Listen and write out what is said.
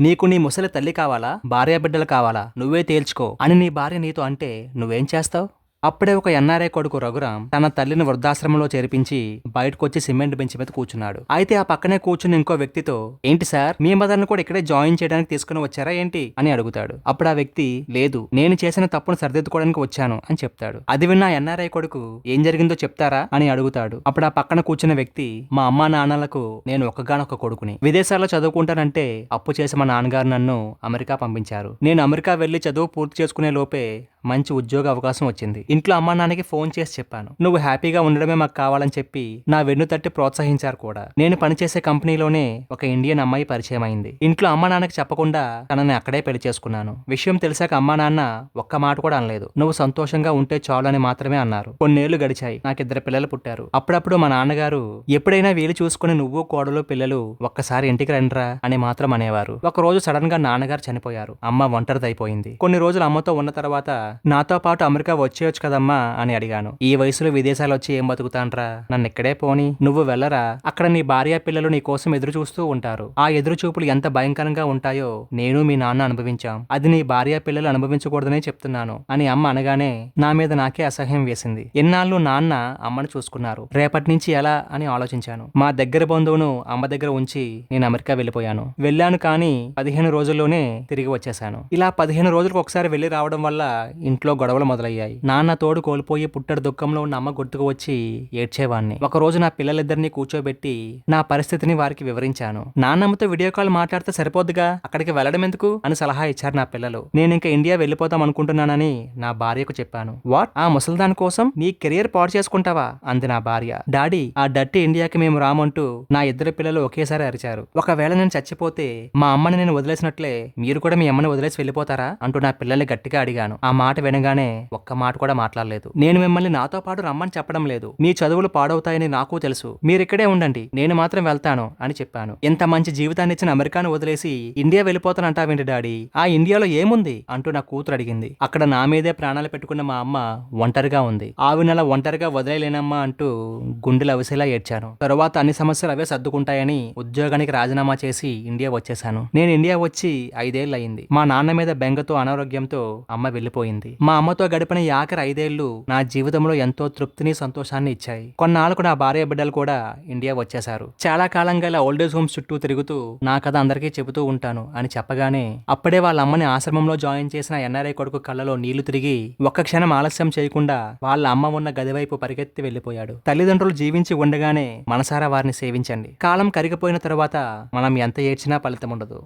నీకు నీ ముసలి తల్లి కావాలా? భార్య బిడ్డలు కావాలా? నువ్వే తేల్చుకో. అని నీ భార్య నీతో అంటే నువ్వేం చేస్తావు? అప్పుడే ఒక ఎన్ఆర్ఐ కొడుకు రఘురాం తన తల్లిని వృద్ధాశ్రమంలో చేర్పించి బయటకొచ్చి సిమెంట్ బెంచ్ మీద కూర్చున్నాడు. అయితే ఆ పక్కనే కూర్చుని ఇంకో వ్యక్తితో ఏంటి సార్ మీ మదర్ని కూడా ఇక్కడే జాయిన్ చేయడానికి తీసుకుని వచ్చారా ఏంటి? అని అడుగుతాడు. అప్పుడు ఆ వ్యక్తి లేదు నేను చేసిన తప్పును సరిదిద్దుకోవడానికి వచ్చాను అని చెప్తాడు. అది విన్న ఎన్ఆర్ఐ కొడుకు ఏం జరిగిందో చెప్తారా? అని అడుగుతాడు. అప్పుడు ఆ పక్కన కూర్చున్న వ్యక్తి మా అమ్మా నాన్నలకు నేను ఒక్కగానొక్క కొడుకుని. విదేశాల్లో చదువుకుంటానంటే అప్పు చేసి మా నాన్నగారు నన్ను అమెరికా పంపించారు. నేను అమెరికా వెళ్ళి చదువు పూర్తి చేసుకునే లోపే మంచి ఉద్యోగ అవకాశం వచ్చింది. ఇంట్లో అమ్మా నాన్నకి ఫోన్ చేసి చెప్పాను. నువ్వు హ్యాపీగా ఉండడమే మాకు కావాలని చెప్పి నా వెన్ను తట్టి ప్రోత్సహించారు కూడా. నేను పనిచేసే కంపెనీలోనే ఒక ఇండియన్ అమ్మాయి పరిచయం అయింది. ఇంట్లో అమ్మా నాన్నకి చెప్పకుండా తనని అక్కడే పెళ్ళి చేసుకున్నాను. విషయం తెలిసాక అమ్మా నాన్న ఒక్క మాట కూడా అనలేదు. నువ్వు సంతోషంగా ఉంటే చాలు అని మాత్రమే అన్నారు. కొన్నేళ్ళు గడిచాయి. నాకు ఇద్దరు పిల్లలు పుట్టారు. అప్పుడప్పుడు మా నాన్నగారు ఎప్పుడైనా వీలు చూసుకుని నువ్వు కోడలు పిల్లలు ఒక్కసారి ఇంటికి రండిరా అని మాత్రం అనేవారు. ఒక రోజు సడన్గా నాన్నగారు చనిపోయారు. అమ్మ ఒంటరిదైపోయింది. కొన్ని రోజులు అమ్మతో ఉన్న తర్వాత నాతో పాటు అమెరికా వచ్చేయొచ్చు కదమ్మా అని అడిగాను. ఈ వయసులో విదేశాలు వచ్చి ఏం బతుకుతాన్రా? నన్ను ఇక్కడే పోని. నువ్వు వెళ్ళరా? అక్కడ నీ భార్య పిల్లలు నీ కోసం ఎదురు చూస్తూ ఉంటారు. ఆ ఎదురు చూపులు ఎంత భయంకరంగా ఉంటాయో నేను మీ నాన్న అనుభవించాం. అది నీ భార్య పిల్లలు అనుభవించకూడదనే చెప్తున్నాను అని అమ్మ అనగానే నా మీద నాకే అసహ్యం వేసింది. ఎన్నాళ్ళు నాన్న అమ్మను చూసుకున్నారు. రేపటి నుంచి ఎలా? అని ఆలోచించాను. మా దగ్గర బంధువును అమ్మ దగ్గర ఉంచి నేను అమెరికా వెళ్ళిపోయాను. వెళ్ళాను కానీ పదిహేను రోజుల్లోనే తిరిగి వచ్చేసాను ఇలా పదిహేను రోజులకు ఒకసారి వెళ్ళి రావడం వల్ల ఇంట్లో గొడవలు మొదలయ్యాయి. నాన్న తోడు కోల్పోయి పుట్టడు దుఃఖంలో ఉన్న అమ్మ గుర్తుకు వచ్చి ఏడ్చేవాణ్ణి. ఒకరోజు నా పిల్లలిద్దరిని కూర్చోబెట్టి నా పరిస్థితిని వారికి వివరించాను. నాన్నమ్మతో వీడియో కాల్ మాట్లాడితే సరిపోద్దుగా? అక్కడికి వెళ్ళడం ఎందుకు? అని సలహా ఇచ్చారు నా పిల్లలు. నేను ఇంకా ఇండియా వెళ్ళిపోతాం అనుకుంటున్నానని నా భార్యకు చెప్పాను. వాట్? ఆ ముసల్దాన్ కోసం? నీ కెరియర్ పాడు చేసుకుంటావా? అంది నా భార్య. డాడీ ఆ డట్టి ఇండియాకి మేము రామంటూ నా ఇద్దరు పిల్లలు ఒకేసారి అరిచారు. ఒకవేళ నేను చచ్చిపోతే మా అమ్మని నేను వదిలేసినట్లే మీరు కూడా మీ అమ్మని వదిలేసి వెళ్ళిపోతారా? అంటూ నా పిల్లల్ని గట్టిగా అడిగాను. ఆ మాట వినగానే ఒక్క మాట కూడా మాట్లాడలేదు. నేను మిమ్మల్ని నాతో పాటు రమ్మని చెప్పడం లేదు. మీ చదువులు పాడవుతాయని నాకు తెలుసు. మీరిక్కడే ఉండండి. నేను మాత్రం వెళ్తాను అని చెప్పాను. ఇంత మంచి జీవితాన్ని ఇచ్చిన అమెరికాను వదిలేసి ఇండియా వెళ్ళిపోతానంటావేంటి డాడీ? ఆ ఇండియాలో ఏముంది? అంటూ నా కూతురు అడిగింది. అక్కడ నా మీదే ప్రాణాలు పెట్టుకున్న మా అమ్మ ఒంటరిగా ఉంది. ఆవి నెల ఒంటరిగా వదిలేలేనమ్మా అంటూ గుండెలు అవిసేలా ఏడ్చాను. తరువాత అన్ని సమస్యలు అవే సర్దుకుంటాయని ఉద్యోగానికి రాజీనామా చేసి ఇండియా వచ్చేసాను నేను ఇండియా వచ్చి ఐదేళ్ళు అయింది మా నాన్న మీద బెంగతో అనారోగ్యంతో అమ్మ వెళ్ళిపోయింది. మా అమ్మతో గడిపిన ఈ ఆఖరి ఐదేళ్ళు నా జీవితంలో ఎంతో తృప్తిని సంతోషాన్ని ఇచ్చాయి. కొన్నాళ్ళకు నా భార్య బిడ్డలు కూడా ఇండియా వచ్చేశారు. చాలా కాలంగా ఇలా ఓల్డేజ్ హోమ్స్ చుట్టూ తిరుగుతూ నా కథ అందరికీ చెబుతూ ఉంటాను అని చెప్పగానే అప్పుడే వాళ్ళ అమ్మని ఆశ్రమంలో జాయిన్ చేసిన ఎన్ఆర్ఐ కొడుకు కళ్ళలో నీళ్ళు తిరిగి ఒక్క క్షణం ఆలస్యం చేయకుండా వాళ్ళ అమ్మ ఉన్న గది వైపు పరిగెత్తి వెళ్ళిపోయాడు తల్లిదండ్రులు జీవించి ఉండగానే మనసారా వారిని సేవించండి. కాలం కరిగిపోయిన తరువాత మనం ఎంత ఏడ్చినా ఫలితం ఉండదు.